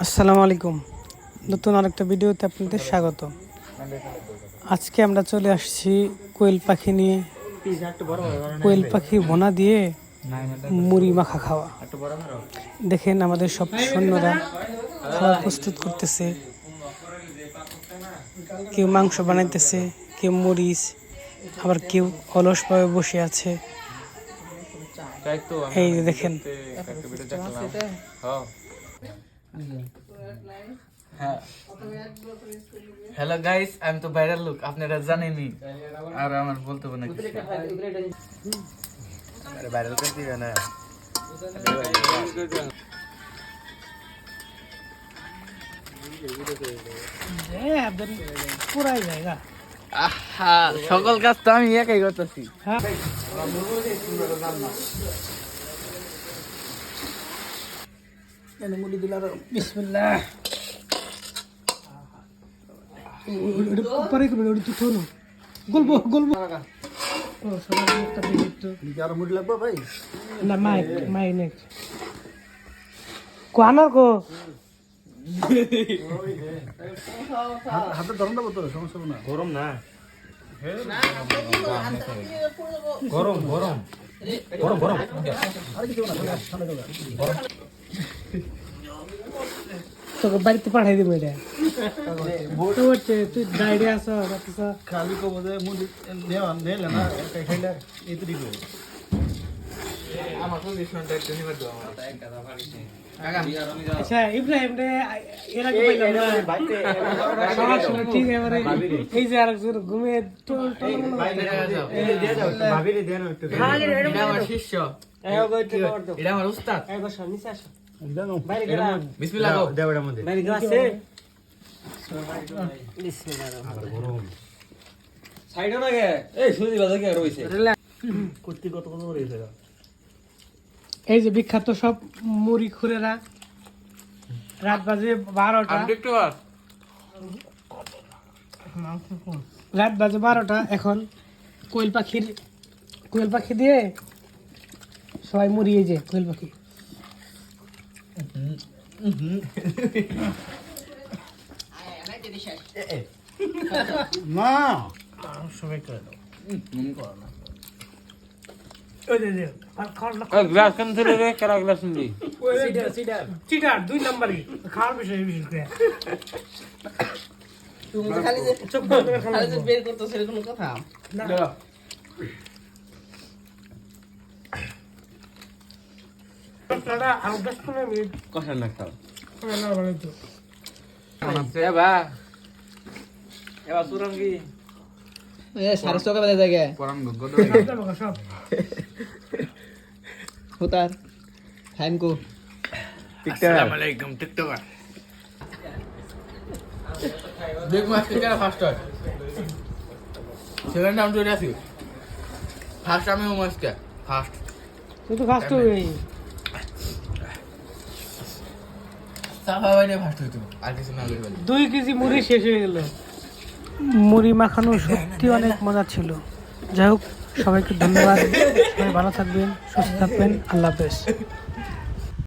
আসসালামু আলাইকুম। নতুন আরেকটা ভিডিওতে আপনাদের স্বাগত। আজকে আমরা চলে আসছি কোয়েল পাখি নিয়ে। কোয়েল পাখি বোনা দিয়ে মুড়ি মাখা খাওয়া। দেখেন আমাদের সব সৈন্যরা খাওয়া প্রস্তুত করতেছে। কেউ মাংস বানাইতেছে, কেউ মরিচ, আবার কেউ অলসভাবে বসে আছে। এই দেখেন। হ্যালো গাইস আমি তো ভাইরাল লুক আপনারা জানেনই। আর আমার বলতে হবে না ভাইরাল করে দিবে না। সকল কাজ তো আমি একাই করতেছি। হ্যাঁ বিসমিল্লাহ পরে করবে ওটা তো থরো গল্প গল্প ও সবার মুখটা দেখি একটু আরও মুড়ি লাগবে ভাই না মাইক মাইক নেক কোয়ানার কো হাতে ধরন দেবো তো সমস্যা না গরম না তোকে বাড়িতে পাঠাই দিব এটা। তো হচ্ছে তুই ডাইরে আসো খালি কবো যে মুড়ি নেওয়া নেলে না একটা খাইলে এই তো দিবে আমার কোন ডিসকাউন্টটা একটু নিবে দাও আচ্ছা ইব্রাহিম রে এর আগে পাইলাম না। সবার সময় ঠিক এবারে এই যে আরেকজন ঘুমিয়ে টোল টোল ভাবিরে দেন একটু। শিষ্য। এটা আমার উস্তাদ। জানো বিসমিল্লাহ এই যে বিখ্যাত সব মুড়ি খুরেরা রাত বাজে বারোটা। আমি রাত বাজে বারোটা এখন কোয়েল পাখির কোয়েল পাখি দিয়ে সবাই এই যে কোয়েল পাখি। না সবাই করে দাও গ্লাস কেন ধরে রে কেরা গ্লাস নিলি চিটার দুই নাম্বারই খাওয়ার বিষয় বিশেষ করে করে। না। আরও দশ পনেরো মিনিট কষা লাগতাম করে নাও ভালো তো। এবা এবা সুরঙ্গি। সাড়ে যাব গো, সব। হুতার টাইম কো। আসসালামু আলাইকুম টিকটকার। দেখ মাস কে কেন ফার্স্ট হয়। সেকেন্ড আমি চলে আসি ফার্স্ট আমি ও ফার্স্ট তুই তো ফার্স্ট হয়ে দুই কেজি মুড়ি শেষ হয়ে গেল। মুড়ি মাখানো সত্যি অনেক মজা ছিল। যাই হোক, সবাইকে ধন্যবাদ। সবাই ভালো থাকবেন, সুস্থ থাকবেন। আল্লাহ হাফেজ।